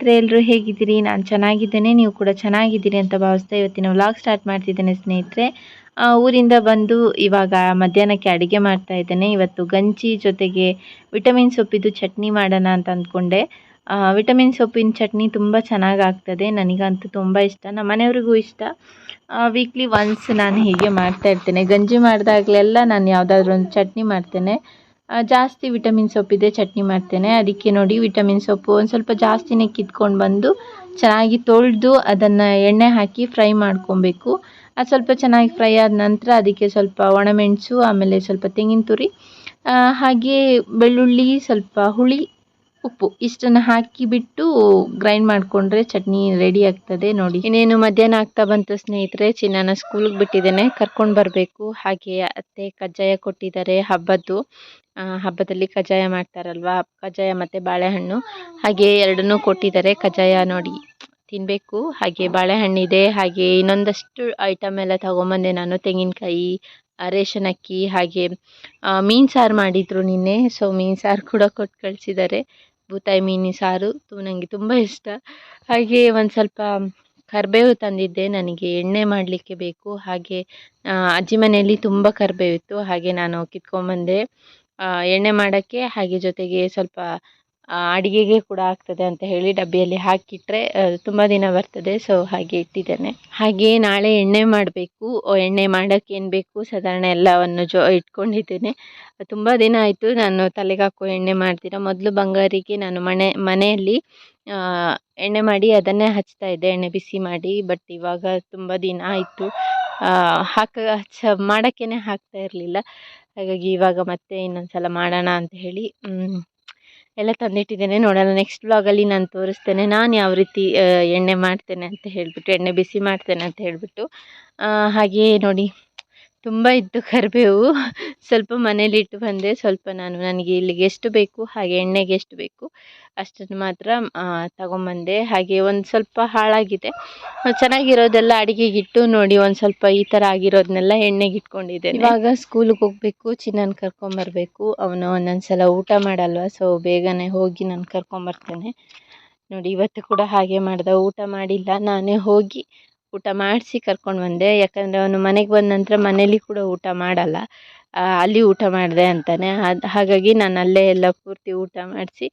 ಸ್ನೇಹಿತರೆ ಎಲ್ಲರೂ ಹೇಗಿದ್ದೀರಿ? ನಾನು ಚೆನ್ನಾಗಿದ್ದೇನೆ, ನೀವು ಕೂಡ ಚೆನ್ನಾಗಿದ್ದೀರಿ ಅಂತ ಭಾವಿಸ್ತಾ ಇವತ್ತಿನ ವ್ಲಾಗ್ ಸ್ಟಾರ್ಟ್ ಮಾಡ್ತಿದ್ದೇನೆ ಸ್ನೇಹಿತರೆ. ಊರಿಂದ ಬಂದು ಇವಾಗ ಮಧ್ಯಾಹ್ನಕ್ಕೆ ಅಡುಗೆ ಮಾಡ್ತಾ ಇದ್ದೇನೆ. ಇವತ್ತು ಗಂಜಿ ಜೊತೆಗೆ ವಿಟಮಿನ್ ಸೊಪ್ಪಿದ್ದು ಚಟ್ನಿ ಮಾಡೋಣ ಅಂತ ಅಂದ್ಕೊಂಡೆ. ವಿಟಮಿನ್ ಸೊಪ್ಪಿನ ಚಟ್ನಿ ತುಂಬ ಚೆನ್ನಾಗಿ ಆಗ್ತದೆ ನನಗಂತೂ ತುಂಬ ಇಷ್ಟ. ನಮ್ಮ ಮನೆಯವ್ರಿಗೂ ಇಷ್ಟ. ವೀಕ್ಲಿ ಒನ್ಸ್ ನಾನು ಹೀಗೆ ಮಾಡ್ತಾ ಇರ್ತೇನೆ. ಗಂಜಿ ಮಾಡಿದಾಗಲೆಲ್ಲ ನಾನು ಯಾವುದಾದ್ರೂ ಒಂದು ಚಟ್ನಿ ಮಾಡ್ತೇನೆ. ಜಾಸ್ತಿ ವಿಟಮಿನ್ ಸೊಪ್ಪಿದೆ ಚಟ್ನಿ ಮಾಡ್ತೇನೆ. ಅದಕ್ಕೆ ನೋಡಿ ವಿಟಮಿನ್ ಸೊಪ್ಪು ಒಂದು ಸ್ವಲ್ಪ ಜಾಸ್ತಿನೇ ಕಿತ್ಕೊಂಡು ಬಂದು ಚೆನ್ನಾಗಿ ತೊಳೆದು ಅದನ್ನು ಎಣ್ಣೆ ಹಾಕಿ ಫ್ರೈ ಮಾಡ್ಕೊಬೇಕು. ಅದು ಸ್ವಲ್ಪ ಚೆನ್ನಾಗಿ ಫ್ರೈ ಆದ ನಂತರ ಅದಕ್ಕೆ ಸ್ವಲ್ಪ ಒಣಮೆಣಸು, ಆಮೇಲೆ ಸ್ವಲ್ಪ ತೆಂಗಿನ ತುರಿ ಹಾಗೆ ಬೆಳ್ಳುಳ್ಳಿ, ಸ್ವಲ್ಪ ಹುಳಿ ಉಪ್ಪು ಇಷ್ಟನ್ನು ಹಾಕಿಬಿಟ್ಟು ಗ್ರೈಂಡ್ ಮಾಡಿಕೊಂಡ್ರೆ ಚಟ್ನಿ ರೆಡಿ ಆಗ್ತದೆ ನೋಡಿ. ಇನ್ನೇನು ಮಧ್ಯಾಹ್ನ ಆಗ್ತಾ ಬಂತು ಸ್ನೇಹಿತರೆ, ಚಿನ್ನನ ಸ್ಕೂಲ್ಗೆ ಬಿಟ್ಟಿದ್ದೇನೆ. ಕರ್ಕೊಂಡು ಬರಬೇಕು. ಹಾಗೆ ಅತ್ತೆ ಕಜ್ಜಾಯ ಕೊಟ್ಟಿದ್ದಾರೆ ಹಬ್ಬದ್ದು. ಹಬ್ಬದಲ್ಲಿ ಕಜ್ಜಾಯ ಮಾಡ್ತಾರಲ್ವಾ? ಕಜ್ಜಾಯ ಮತ್ತು ಬಾಳೆಹಣ್ಣು. ಹಾಗೆ ಎರಡನ್ನೂ ಕೊಟ್ಟಿದ್ದಾರೆ ಕಜ್ಜಾಯ ನೋಡಿ. ತಿನ್ನಬೇಕು ಹಾಗೆ ಬಾಳೆಹಣ್ಣಿದೆ. ಹಾಗೆ ಇನ್ನೊಂದಷ್ಟು ಐಟಮ್ ಎಲ್ಲ ತಗೊಂಬಂದೆ ನಾನು. ತೆಂಗಿನಕಾಯಿ ರೇಷನ್ ಅಕ್ಕಿ, ಹಾಗೆ ಮೀನು ಸಾರು ಮಾಡಿದರು ನಿನ್ನೆ. ಸೊ ಮೀನು ಸಾರು ಕೂಡ ಕೊಟ್ಟು ಕಳಿಸಿದ್ದಾರೆ. ಬೂತಾಯಿ ಮೀನಿನ ಸಾರು. ನನಗೆ ತುಂಬ ಇಷ್ಟ. ಹಾಗೆ ಒಂದು ಸ್ವಲ್ಪ ಕರಿಬೇವು ತಂದಿದ್ದೆ. ನನಗೆ ಎಣ್ಣೆ ಮಾಡಲಿಕ್ಕೆ ಬೇಕು. ಹಾಗೆ ಅಜ್ಜಿ ಮನೆಯಲ್ಲಿ ತುಂಬ ಕರಿಬೇವಿತ್ತು. ಹಾಗೆ ನಾನು ಕಿತ್ಕೊಂಬಂದೆ ಆ, ಎಣ್ಣೆ ಮಾಡೋಕ್ಕೆ ಹಾಗೆ ಜೊತೆಗೆ ಸ್ವಲ್ಪ ಅಡಿಗೆಗೆ ಕೂಡ ಆಗ್ತದೆ ಅಂತ ಹೇಳಿ ಡಬ್ಬಿಯಲ್ಲಿ ಹಾಕಿಟ್ರೆ ಆ, ತುಂಬ ದಿನ ಬರ್ತದೆ. ಸೊ ಹಾಗೆ ಇಟ್ಟಿದ್ದೇನೆ. ಹಾಗೆ ನಾಳೆ ಎಣ್ಣೆ ಮಾಡಬೇಕು. ಎಣ್ಣೆ ಮಾಡೋಕ್ಕೆ ಏನು ಬೇಕು? ಸಾಧಾರಣ ಎಲ್ಲವನ್ನು ಜೋ ಇಟ್ಕೊಂಡಿದ್ದೇನೆ. ತುಂಬ ದಿನ ಆಯಿತು ನಾನು ತಲೆಗೆ ಎಣ್ಣೆ ಮಾಡ್ತೀರ ಮೊದಲು ಬಂಗಾರಿಗೆ ನಾನು ಮನೆ ಮನೆಯಲ್ಲಿ ಎಣ್ಣೆ ಮಾಡಿ ಅದನ್ನೇ ಹಚ್ತಾ ಇದ್ದೆ. ಎಣ್ಣೆ ಬಿಸಿ ಮಾಡಿ ಬಟ್ ಇವಾಗ ತುಂಬ ದಿನ ಆಯಿತು. ಹಾಕ ಹಚ್ಚ ಮಾಡೋಕ್ಕೇ ಹಾಕ್ತಾ ಇರಲಿಲ್ಲ. ಹಾಗಾಗಿ ಇವಾಗ ಮತ್ತೆ ಇನ್ನೊಂದು ಸಲ ಮಾಡೋಣ ಅಂತ ಹೇಳಿ ಎಲ್ಲ ತಂದಿಟ್ಟಿದ್ದೇನೆ. ನೋಡೋಣ ನೆಕ್ಸ್ಟ್ ಬ್ಲಾಗಲ್ಲಿ ನಾನು ತೋರಿಸ್ತೇನೆ. ನಾನು ಯಾವ ರೀತಿ ಎಣ್ಣೆ ಮಾಡ್ತೇನೆ ಅಂತ ಹೇಳಿಬಿಟ್ಟು, ಎಣ್ಣೆ ಬಿಸಿ ಮಾಡ್ತೇನೆ ಅಂತ ಹೇಳಿಬಿಟ್ಟು ಹಾಗೆಯೇ ನೋಡಿ. ತುಂಬ ಇತ್ತು ಕರಿಬೇವು. ಸ್ವಲ್ಪ ಮನೇಲಿ ಇಟ್ಟು ಬಂದೆ. ಸ್ವಲ್ಪ ನಾನು, ನನಗೆ ಇಲ್ಲಿಗೆ ಎಷ್ಟು ಬೇಕು, ಹಾಗೆ ಎಣ್ಣೆಗೆ ಎಷ್ಟು ಬೇಕು, ಅಷ್ಟನ್ನು ಮಾತ್ರ ತಗೊಂಬಂದೆ. ಹಾಗೆ ಒಂದು ಸ್ವಲ್ಪ ಹಾಳಾಗಿದೆ. ಚೆನ್ನಾಗಿರೋದೆಲ್ಲ ಅಡಿಗೆಗೆ ಇಟ್ಟು ನೋಡಿ, ಒಂದು ಸ್ವಲ್ಪ ಈ ಥರ ಆಗಿರೋದನ್ನೆಲ್ಲ ಎಣ್ಣೆಗೆ ಇಟ್ಕೊಂಡಿದ್ದೆ ಇವಾಗ ಸ್ಕೂಲಿಗೆ ಹೋಗಬೇಕು, ಚಿನ್ನನ ಕರ್ಕೊಂಬರ್ಬೇಕು. ಅವನು ಒಂದೊಂದು ಸಲ ಊಟ ಮಾಡಲ್ವ, ಸೊ ಬೇಗನೆ ಹೋಗಿ ನಾನು ಕರ್ಕೊಂಬರ್ತೇನೆ. ನೋಡಿ, ಇವತ್ತು ಕೂಡ ಹಾಗೆ ಮಾಡ್ದೆ. ಊಟ ಮಾಡಿಲ್ಲ. ನಾನೇ ಹೋಗಿ ಊಟ ಮಾಡಿಸಿ ಕರ್ಕೊಂಡು ಬಂದೆ. ಯಾಕಂದರೆ ಅವನು ಮನೆಗೆ ಬಂದ ನಂತರ ಮನೇಲಿ ಕೂಡ ಊಟ ಮಾಡಲ್ಲ. ಅಲ್ಲಿ ಊಟ ಮಾಡಿದೆ ಅಂತಾನೆ. ಅದು, ಹಾಗಾಗಿ ನಾನು ಅಲ್ಲೇ ಎಲ್ಲ ಪೂರ್ತಿ ಊಟ ಮಾಡಿಸಿ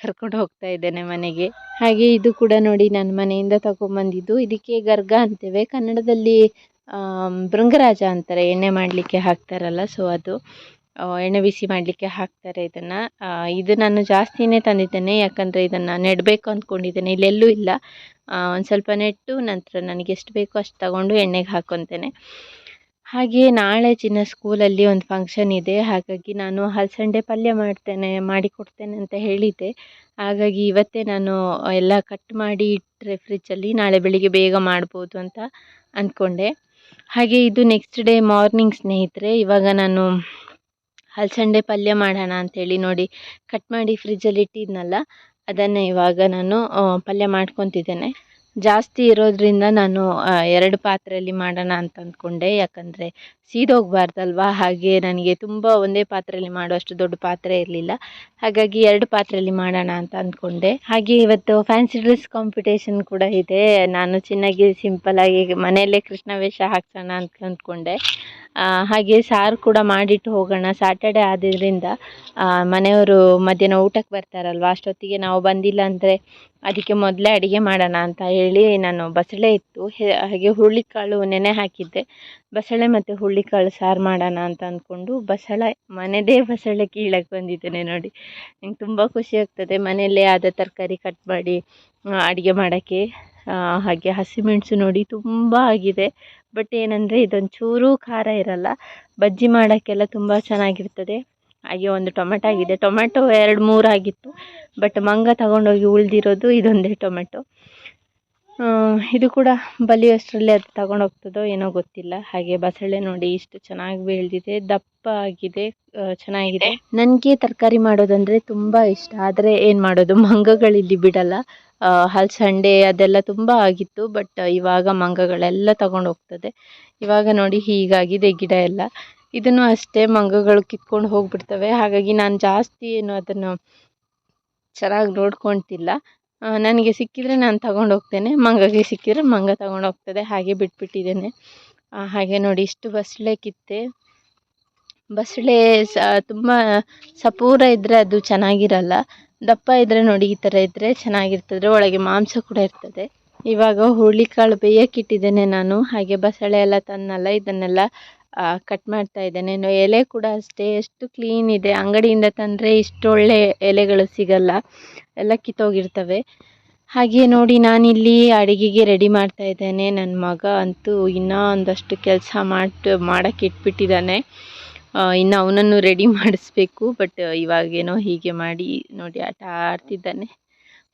ಕರ್ಕೊಂಡು ಹೋಗ್ತಾ ಇದ್ದೇನೆ ಮನೆಗೆ. ಹಾಗೆ ಇದು ಕೂಡ ನೋಡಿ ನನ್ನ ಮನೆಯಿಂದ ತಗೊಂಬಂದಿದ್ದು. ಇದಕ್ಕೆ ಗರ್ಗ ಅಂತೇವೆ. ಕನ್ನಡದಲ್ಲಿ ಭೃಂಗರಾಜ ಅಂತಾರೆ. ಎಣ್ಣೆ ಮಾಡಲಿಕ್ಕೆ ಹಾಕ್ತಾರಲ್ಲ, ಸೊ ಅದು. ಎಣ್ಣೆ ಬಿಸಿ ಮಾಡಲಿಕ್ಕೆ ಹಾಕ್ತಾರೆ ಇದನ್ನು. ಇದು ನಾನು ಜಾಸ್ತಿನೇ ತಂದಿದ್ದೇನೆ, ಯಾಕಂದರೆ ಇದನ್ನು ನೆಡಬೇಕು ಅಂದ್ಕೊಂಡಿದ್ದೇನೆ ಇಲ್ಲೆಲ್ಲೂ ಇಲ್ಲ. ಒಂದು ಸ್ವಲ್ಪ ನೆಟ್ಟು ನಂತರ ನನಗೆ ಎಷ್ಟು ಬೇಕೋ ಅಷ್ಟು ತಗೊಂಡು ಎಣ್ಣೆಗೆ ಹಾಕ್ಕೊತೇನೆ ಹಾಗೆ ನಾಳೆ ಚಿನ್ನ ಸ್ಕೂಲಲ್ಲಿ ಒಂದು ಫಂಕ್ಷನ್ ಇದೆ. ಹಾಗಾಗಿ ನಾನು ಹಲಸಂಡೆ ಪಲ್ಯ ಮಾಡ್ತೇನೆ, ಮಾಡಿಕೊಡ್ತೇನೆ ಅಂತ ಹೇಳಿದ್ದೆ. ಹಾಗಾಗಿ ಇವತ್ತೇ ನಾನು ಎಲ್ಲ ಕಟ್ ಮಾಡಿ ಇಟ್ಟರೆ ಫ್ರಿಜ್ಜಲ್ಲಿ ನಾಳೆ ಬೆಳಿಗ್ಗೆ ಬೇಗ ಮಾಡ್ಬೋದು ಅಂತ ಅಂದ್ಕೊಂಡೆ ಹಾಗೆ ಇದು ನೆಕ್ಸ್ಟ್ ಡೇ ಮಾರ್ನಿಂಗ್ ಸ್ನೇಹಿತರೆ, ಇವಾಗ ನಾನು ಹಲಸಂಡೆ ಪಲ್ಯ ಮಾಡೋಣ ಅಂಥೇಳಿ ನೋಡಿ ಕಟ್ ಮಾಡಿ ಫ್ರಿಜ್ಜಲ್ಲಿ ಇಟ್ಟಿದ್ನಲ್ಲ, ಅದನ್ನೇ ಇವಾಗ ನಾನು ಪಲ್ಯ ಮಾಡ್ಕೊತಿದ್ದೇನೆ. ಜಾಸ್ತಿ ಇರೋದ್ರಿಂದ ನಾನು ಎರಡು ಪಾತ್ರೆಯಲ್ಲಿ ಮಾಡೋಣ ಅಂತ ಅಂದ್ಕೊಂಡೆ. ಯಾಕಂದರೆ ಸೀದೋಗಬಾರ್ದಲ್ವಾ? ಹಾಗೆ ನನಗೆ ತುಂಬ ಒಂದೇ ಪಾತ್ರೆಯಲ್ಲಿ ಮಾಡುವಷ್ಟು ದೊಡ್ಡ ಪಾತ್ರೆ ಇರಲಿಲ್ಲ. ಹಾಗಾಗಿ ಎರಡು ಪಾತ್ರೆಯಲ್ಲಿ ಮಾಡೋಣ ಅಂತ ಅಂದ್ಕೊಂಡೆ. ಹಾಗೆ ಇವತ್ತು ಫ್ಯಾನ್ಸಿ ಡ್ರೆಸ್ ಕಾಂಪಿಟೇಷನ್ ಕೂಡ ಇದೆ. ನಾನು ಚೆನ್ನಾಗಿ ಸಿಂಪಲ್ಲಾಗಿ ಮನೆಯಲ್ಲೇ ಕೃಷ್ಣ ವೇಷ ಹಾಕ್ಸೋಣ ಅಂತ ಅಂದ್ಕೊಂಡೆ. ಹಾಗೆ ಸಾರು ಕೂಡ ಮಾಡಿಟ್ಟು ಹೋಗೋಣ. ಸ್ಯಾಟರ್ಡೆ ಆದ್ದರಿಂದ ಮನೆಯವರು ಮಧ್ಯಾಹ್ನ ಊಟಕ್ಕೆ ಬರ್ತಾರಲ್ವ? ಅಷ್ಟೊತ್ತಿಗೆ ನಾವು ಬಂದಿಲ್ಲ ಅಂದರೆ ಅದಕ್ಕೆ ಮೊದಲೇ ಅಡುಗೆ ಮಾಡೋಣ ಅಂತ ಹೇಳಿ ನಾನು ಬಸಳೆ ಇತ್ತು. ಹಾಗೆ ಹುರುಳಿಕಾಳು ನೆನೆ ಹಾಕಿದ್ದೆ. ಬಸಳೆ ಮತ್ತು ಹುರುಳಿಕಾಳು ಸಾರು ಮಾಡೋಣ ಅಂತ ಅಂದ್ಕೊಂಡು ಬಸಳೆ, ಮನೆದೇ ಬಸಳೆ ಕೀಳಕ್ಕೆ ಬಂದಿದ್ದೇನೆ ನೋಡಿ. ನಂಗೆ ತುಂಬ ಖುಷಿ ಆಗ್ತದೆ. ಮನೆಯಲ್ಲೇ ಆದ ತರಕಾರಿ ಕಟ್ ಮಾಡಿ ಅಡುಗೆ ಮಾಡೋಕ್ಕೆ ಹಾಗೆ ಹಸಿಮೆಣಸು ನೋಡಿ ತುಂಬ ಆಗಿದೆ. ಬಟ್ ಏನಂದರೆ ಇದೊಂದು ಚೂರು ಖಾರ ಇರಲ್ಲ. ಬಜ್ಜಿ ಮಾಡೋಕ್ಕೆಲ್ಲ ತುಂಬ ಚೆನ್ನಾಗಿರ್ತದೆ. ಹಾಗೆ ಒಂದು ಟೊಮೆಟೊ ಆಗಿದೆ. ಟೊಮೆಟೊ ಎರಡು ಮೂರು ಆಗಿತ್ತು. ಬಟ್ ಮಂಗ ತಗೊಂಡೋಗಿ ಉಳಿದಿರೋದು ಇದೊಂದೇ ಟೊಮೆಟೊ. ಇದು ಕೂಡ ಬಲಿಯೋಷ್ಟರಲ್ಲಿ ಅದು ತಗೊಂಡು ಹೋಗ್ತದೋ ಏನೋ ಗೊತ್ತಿಲ್ಲ. ಹಾಗೆ ಬಸಳೆ ನೋಡಿ ಇಷ್ಟು ಚೆನ್ನಾಗಿ ಬೆಳೆದಿದೆ, ದಪ್ಪ ಆಗಿದೆ ಚೆನ್ನಾಗಿದೆ. ನನಗೆ ತರಕಾರಿ ಮಾಡೋದಂದರೆ ತುಂಬ ಇಷ್ಟ. ಆದರೆ ಏನು ಮಾಡೋದು, ಮಂಗಗಳಿಲ್ಲಿ ಬಿಡಲ್ಲ. ಹಲಸಂಡೆ ಅದೆಲ್ಲ ತುಂಬ ಆಗಿತ್ತು, ಬಟ್ ಇವಾಗ ಮಂಗಗಳೆಲ್ಲ ತಗೊಂಡು ಹೋಗ್ತದೆ. ಇವಾಗ ನೋಡಿ ಹೀಗಾಗಿದೆ ಗಿಡ ಎಲ್ಲ. ಇದನ್ನು ಅಷ್ಟೇ ಮಂಗಗಳು ಕಿತ್ಕೊಂಡು ಹೋಗ್ಬಿಡ್ತವೆ. ಹಾಗಾಗಿ ನಾನು ಜಾಸ್ತಿ ಏನು ಅದನ್ನು ಚೆನ್ನಾಗಿ ನೋಡ್ಕೊಳ್ತಿಲ್ಲ ನನಗೆ ಸಿಕ್ಕಿದರೆ ನಾನು ತಗೊಂಡು ಹೋಗ್ತೇನೆ ಮಂಗಗೆ ಸಿಕ್ಕಿದರೆ ಮಂಗ ತಗೊಂಡು ಹೋಗ್ತದೆ ಹಾಗೆ ಬಿಟ್ಬಿಟ್ಟಿದ್ದೇನೆ. ಹಾಗೆ ನೋಡಿ ಇಷ್ಟು ಬಸಳೆ ಕಿತ್ತೆ. ಬಸಳೆ ಸ, ತುಂಬ ಸಪೂರ ಇದ್ದರೆ ಅದು ಚೆನ್ನಾಗಿರಲ್ಲ. ದಪ್ಪ ಇದ್ದರೆ ನೋಡಿ ಈ ಥರ ಇದ್ದರೆ ಚೆನ್ನಾಗಿರ್ತದೆ. ಒಳಗೆ ಮಾಂಸ ಕೂಡ ಇರ್ತದೆ. ಇವಾಗ ಹುರುಳಿಕಾಳು ಬೇಯಕ್ಕಿಟ್ಟಿದ್ದೇನೆ ನಾನು. ಹಾಗೆ ಬಸಳೆ ಎಲ್ಲ ತನ್ನಲ್ಲ, ಇದನ್ನೆಲ್ಲ ಕಟ್ ಮಾಡ್ತಾ ಇದ್ದೇನೆ. ಎಲೆ ಕೂಡ ಅಷ್ಟೇ, ಎಷ್ಟು ಕ್ಲೀನ್ ಇದೆ. ಅಂಗಡಿಯಿಂದ ತಂದರೆ ಇಷ್ಟೊಳ್ಳೆ ಎಲೆಗಳು ಸಿಗಲ್ಲ. ಎಲ್ಲ ಕಿತ್ತೋಗಿರ್ತವೆ. ಹಾಗೆ ನೋಡಿ ನಾನಿಲ್ಲಿ ಅಡುಗೆಗೆ ರೆಡಿ ಮಾಡ್ತಾ ಇದ್ದೇನೆ. ನನ್ನ ಮಗ ಅಂತೂ ಇನ್ನೂ ಒಂದಷ್ಟು ಕೆಲಸ ಮಾಡಿ ಮಾಡೋಕ್ಕೆ ಇಟ್ಬಿಟ್ಟಿದ್ದಾನೆ. ಇನ್ನು ಅವನನ್ನು ರೆಡಿ ಮಾಡಿಸ್ಬೇಕು. ಬಟ್ ಇವಾಗೇನೋ ಹೀಗೆ ಮಾಡಿ ನೋಡಿ ಆಟ ಆಡ್ತಿದ್ದಾನೆ.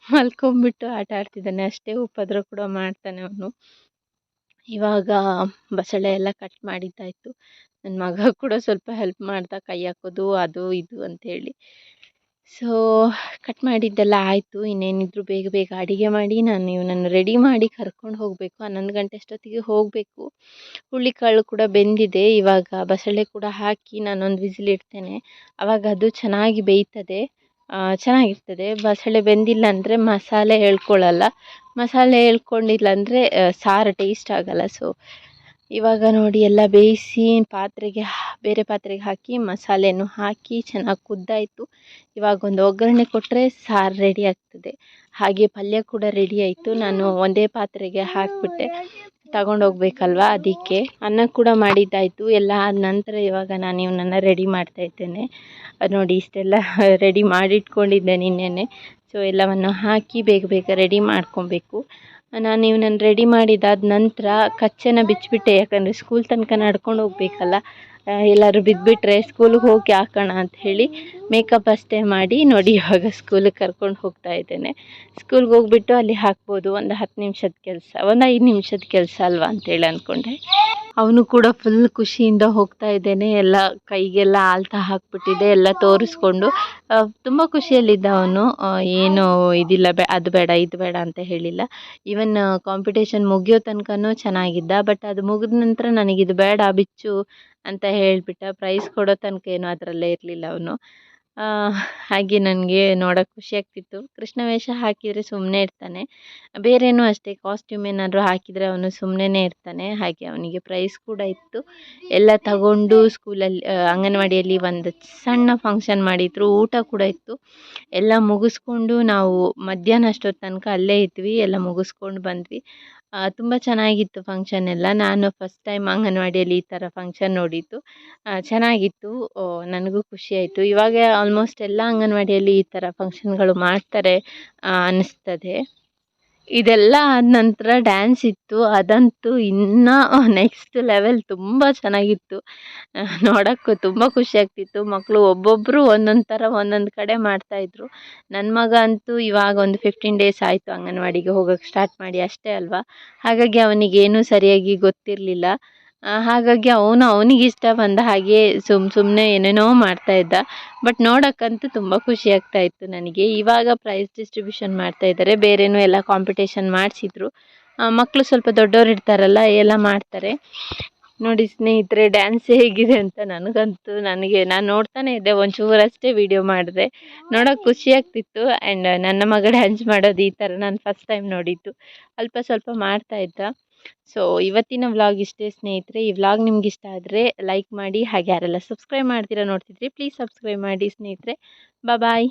ಮಲ್ಕೊಂಬಿಟ್ಟು ಆಟ ಆಡ್ತಿದ್ದಾನೆ. ಅಷ್ಟೇ ಉಪದ್ರ ಕೂಡ ಮಾಡ್ತಾನೆ ಅವನು. ಇವಾಗ ಬಸಳೆ ಎಲ್ಲ ಕಟ್ ಮಾಡಿದ್ದಾಯಿತು. ನನ್ನ ಮಗ ಕೂಡ ಸ್ವಲ್ಪ ಹೆಲ್ಪ್ ಮಾಡ್ದ, ಕೈ ಹಾಕೋದು, ಅದು, ಇದು ಅಂತೇಳಿ ಸೊ ಕಟ್ ಮಾಡಿದ್ದೆಲ್ಲ ಆಯಿತು. ಇನ್ನೇನಿದ್ರು ಬೇಗ ಬೇಗ ಅಡುಗೆ ಮಾಡಿ, ನಾನು ಇವನನ್ನು ರೆಡಿ ಮಾಡಿ ಕರ್ಕೊಂಡು ಹೋಗಬೇಕು. ಹನ್ನೊಂದು ಗಂಟೆ ಅಷ್ಟೊತ್ತಿಗೆ ಹೋಗಬೇಕು. ಹುರುಳಿಕಾಳು ಕೂಡ ಬೆಂದಿದೆ. ಇವಾಗ ಬಸಳೆ ಕೂಡ ಹಾಕಿ ನಾನೊಂದು ವಿಸಿಲ್ ಇಡ್ತೇನೆ. ಅವಾಗ ಅದು ಚೆನ್ನಾಗಿ ಬೇಯ್ತದೆ. ಚೆನ್ನಾಗಿರ್ತದೆ. ಬಸಳೆ ಬೆಂದಿಲ್ಲ ಅಂದರೆ ಮಸಾಲೆ ಎಳ್ಕೊಳ್ಳಲ್ಲ ಮಸಾಲೆ ಎಳ್ಕೊಂಡಿಲ್ಲ ಅಂದರೆ ಸಾರು ಟೇಸ್ಟ್ ಆಗೋಲ್ಲ. ಸೊ ಇವಾಗ ನೋಡಿ ಎಲ್ಲ ಬೇಯಿಸಿ ಪಾತ್ರೆಗೆ ಬೇರೆ ಪಾತ್ರೆಗೆ ಹಾಕಿ ಮಸಾಲೆಯನ್ನು ಹಾಕಿ ಚೆನ್ನಾಗಿ ಕುದ್ದಾಯಿತು. ಇವಾಗ ಒಂದು ಒಗ್ಗರಣೆ ಕೊಟ್ಟರೆ ಸಾರು ರೆಡಿ ಆಗ್ತದೆ. ಹಾಗೆ ಪಲ್ಯ ಕೂಡ ರೆಡಿ ಆಯಿತು. ನಾನು ಒಂದೇ ಪಾತ್ರೆಗೆ ಹಾಕಿಬಿಟ್ಟೆ. ತಗೊಂಡೋಗ್ಬೇಕಲ್ವಾ ಅದಕ್ಕೆ. ಅನ್ನ ಕೂಡ ಮಾಡಿದ್ದಾಯಿತು. ಎಲ್ಲ ಆದ ನಂತರ ಇವಾಗ ನಾನು ಇವನನ್ನು ರೆಡಿ ಮಾಡ್ತಾ ಇದ್ದೇನೆ. ನೋಡಿ ಇಷ್ಟೆಲ್ಲ ರೆಡಿ ಮಾಡಿಟ್ಕೊಂಡಿದ್ದೆ ನಿನ್ನೆನೆ. ಸೊ ಎಲ್ಲವನ್ನು ಹಾಕಿ ಬೇಗ ಬೇಗ ರೆಡಿ ಮಾಡ್ಕೊಬೇಕು. ನಾನು ಇವನನ್ನು ರೆಡಿ ಮಾಡಿದಾದ ನಂತರ ಕಚ್ಚೆನ ಬಿಚ್ಚಿಬಿಟ್ಟೆ ಯಾಕಂದರೆ ಸ್ಕೂಲ್ ತನಕ ನಡ್ಕೊಂಡು ಹೋಗಬೇಕಲ್ಲ. ಎಲ್ಲರೂ ಬಿದ್ದುಬಿಟ್ರೆ ಸ್ಕೂಲಿಗೆ ಹೋಗಿ ಹಾಕೋಣ ಅಂತ ಹೇಳಿ ಮೇಕಪ್ ಅಷ್ಟೇ ಮಾಡಿ ನೋಡಿ ಇವಾಗ ಸ್ಕೂಲಿಗೆ ಕರ್ಕೊಂಡು ಹೋಗ್ತಾ ಇದ್ದೇನೆ. ಸ್ಕೂಲ್ಗೆ ಹೋಗ್ಬಿಟ್ಟು ಅಲ್ಲಿ ಹಾಕ್ಬೋದು, ಒಂದು ಹತ್ತು ನಿಮಿಷದ ಕೆಲಸ, ಒಂದು ಐದು ನಿಮಿಷದ ಕೆಲಸ ಅಲ್ವಾ ಅಂತೇಳಿ ಅಂದ್ಕೊಂಡೆ ಅವನು ಕೂಡ ಫುಲ್ ಖುಷಿಯಿಂದ ಹೋಗ್ತಾ ಇದ್ದೇನೆ, ಎಲ್ಲ ಕೈಗೆಲ್ಲ ಆಲ್ತಾ ಹಾಕ್ಬಿಟ್ಟಿದೆ, ಎಲ್ಲ ತೋರಿಸ್ಕೊಂಡು. ತುಂಬ ಖುಷಿಯಲ್ಲಿದ್ದ ಅವನು. ಏನು ಇದಿಲ್ಲ, ಬೇ, ಅದು ಬೇಡ, ಇದು ಬೇಡ ಅಂತ ಹೇಳಿಲ್ಲ. ಈವನ್ ಕಾಂಪಿಟೇಷನ್ ಮುಗಿಯೋ ತನಕನೂ ಚೆನ್ನಾಗಿದ್ದ ಬಟ್ ಅದು ಮುಗಿದ ನಂತರ ನನಗಿದು ಬೇಡ, ಬಿಚ್ಚು ಅಂತ ಹೇಳಿಬಿಟ್ಟ ಪ್ರೈಸ್ ಕೊಡೋ ತನಕ ಏನು ಅದರಲ್ಲೇ ಇರಲಿಲ್ಲ ಅವನು. ಹಾಗೆ ನನಗೆ ನೋಡೋಕೆ ಖುಷಿ ಆಗ್ತಿತ್ತು. ಕೃಷ್ಣ ವೇಷ ಹಾಕಿದರೆ ಸುಮ್ಮನೆ ಇರ್ತಾನೆ. ಬೇರೇನೂ ಅಷ್ಟೇ ಕಾಸ್ಟ್ಯೂಮ್ ಏನಾದರೂ ಹಾಕಿದರೆ ಅವನು ಸುಮ್ಮನೆ ಇರ್ತಾನೆ. ಹಾಗೆ ಅವನಿಗೆ ಪ್ರೈಸ್ ಕೂಡ ಇತ್ತು. ಎಲ್ಲ ತಗೊಂಡು ಸ್ಕೂಲಲ್ಲಿ ಅಂಗನವಾಡಿಯಲ್ಲಿ ಒಂದು ಸಣ್ಣ ಫಂಕ್ಷನ್ ಮಾಡಿದ್ರು. ಊಟ ಕೂಡ ಇತ್ತು. ಎಲ್ಲ ಮುಗಿಸ್ಕೊಂಡು ನಾವು ಮಧ್ಯಾಹ್ನ ಅಷ್ಟೊತ್ತು ತನಕ ಅಲ್ಲೇ ಇದ್ವಿ. ಎಲ್ಲ ಮುಗಿಸ್ಕೊಂಡು ಬಂದ್ವಿ. ತುಂಬ ಚೆನ್ನಾಗಿತ್ತು ಫಂಕ್ಷನ್ ಎಲ್ಲ. ನಾನು ಫಸ್ಟ್ ಟೈಮ್ ಅಂಗನವಾಡಿಯಲ್ಲಿ ಈ ಥರ ಫಂಕ್ಷನ್ ನೋಡಿದ್ದು. ಚೆನ್ನಾಗಿತ್ತು. ನನಗೂ ಖುಷಿ ಆಯಿತು. ಇವಾಗ ಆಲ್ಮೋಸ್ಟ್ ಎಲ್ಲ ಅಂಗನವಾಡಿಯಲ್ಲಿ ಈ ಥರ ಫಂಕ್ಷನ್ಗಳು ಮಾಡ್ತಾರೆ ಅನ್ನಿಸ್ತದೆ. ಇದೆಲ್ಲ ಆದ ನಂತರ ಡ್ಯಾನ್ಸ್ ಇತ್ತು. ಅದಂತೂ ಇನ್ನೂ ನೆಕ್ಸ್ಟ್ ಲೆವೆಲ್ ತುಂಬ ಚೆನ್ನಾಗಿತ್ತು. ನೋಡೋಕ್ಕೂ ತುಂಬ ಖುಷಿ ಆಗ್ತಿತ್ತು. ಮಕ್ಕಳು ಒಬ್ಬೊಬ್ಬರು ಒಂದೊಂದು ಥರ ಒಂದೊಂದು ಕಡೆ ಮಾಡ್ತಾಯಿದ್ರು ನನ್ನ ಮಗ ಅಂತೂ ಇವಾಗ ಒಂದು ಫಿಫ್ಟೀನ್ ಡೇಸ್ ಆಯಿತು ಅಂಗನವಾಡಿಗೆ ಹೋಗೋಕ್ಕೆ ಸ್ಟಾರ್ಟ್ ಮಾಡಿ ಅಷ್ಟೇ ಅಲ್ವಾ? ಹಾಗಾಗಿ ಅವನಿಗೇನೂ ಸರಿಯಾಗಿ ಗೊತ್ತಿರಲಿಲ್ಲ. ಹಾಗಾಗಿ ಅವನು ಅವನಿಗೆ ಇಷ್ಟ ಬಂದ ಹಾಗೆ ಸುಮ್ ಸುಮ್ಮನೆ ಏನೇನೋ ಮಾಡ್ತಾ ಇದ್ದ. ಬಟ್ ನೋಡೋಕ್ಕಂತೂ ತುಂಬ ಖುಷಿ ಆಗ್ತಾ ಇತ್ತು ನನಗೆ. ಇವಾಗ ಪ್ರೈಸ್ ಡಿಸ್ಟ್ರಿಬ್ಯೂಷನ್ ಮಾಡ್ತಾ ಇದ್ದಾರೆ. ಬೇರೆನೂ ಎಲ್ಲ ಕಾಂಪಿಟೇಷನ್ ಮಾಡಿಸಿದ್ರು. ಮಕ್ಕಳು ಸ್ವಲ್ಪ ದೊಡ್ಡವ್ರು ಇರ್ತಾರಲ್ಲ, ಎಲ್ಲ ಮಾಡ್ತಾರೆ. ನೋಡಿ ಸ್ನೇಹಿತರೆ ಡ್ಯಾನ್ಸ್ ಹೇಗಿದೆ ಅಂತ ನನಗಂತೂ ನನಗೆ, ನಾನು ನೋಡ್ತಾನೆ ಇದ್ದೆ ಒಂಚೂರಷ್ಟೇ ವಿಡಿಯೋ ಮಾಡಿದೆ ನೋಡೋಕೆ ಖುಷಿ ಆಗ್ತಿತ್ತು. ಆ್ಯಂಡ್ ನನ್ನ ಮಗ ಡ್ಯಾನ್ಸ್ ಮಾಡೋದು ಈ ಥರ ನಾನು ಫಸ್ಟ್ ಟೈಮ್ ನೋಡಿದ್ದು. ಅಲ್ಪ ಸ್ವಲ್ಪ ಮಾಡ್ತಾ ಇದ್ದ. ಸೊ ಇವತ್ತಿನ ವ್ಲಾಗ್ ಇಷ್ಟೇ ಸ್ನೇಹಿತರೆ. ಈ ವ್ಲಾಗ್ ನಿಮ್ಗೆ ಇಷ್ಟ ಆದರೆ ಲೈಕ್ ಮಾಡಿ ಹಾಗೆ ಯಾರೆಲ್ಲ ಸಬ್ಸ್ಕ್ರೈಬ್ ಮಾಡ್ತೀರಾ ನೋಡ್ತಿದ್ರಿ ಪ್ಲೀಸ್ ಸಬ್ಸ್ಕ್ರೈಬ್ ಮಾಡಿ ಸ್ನೇಹಿತರೆ. ಬಾಯ್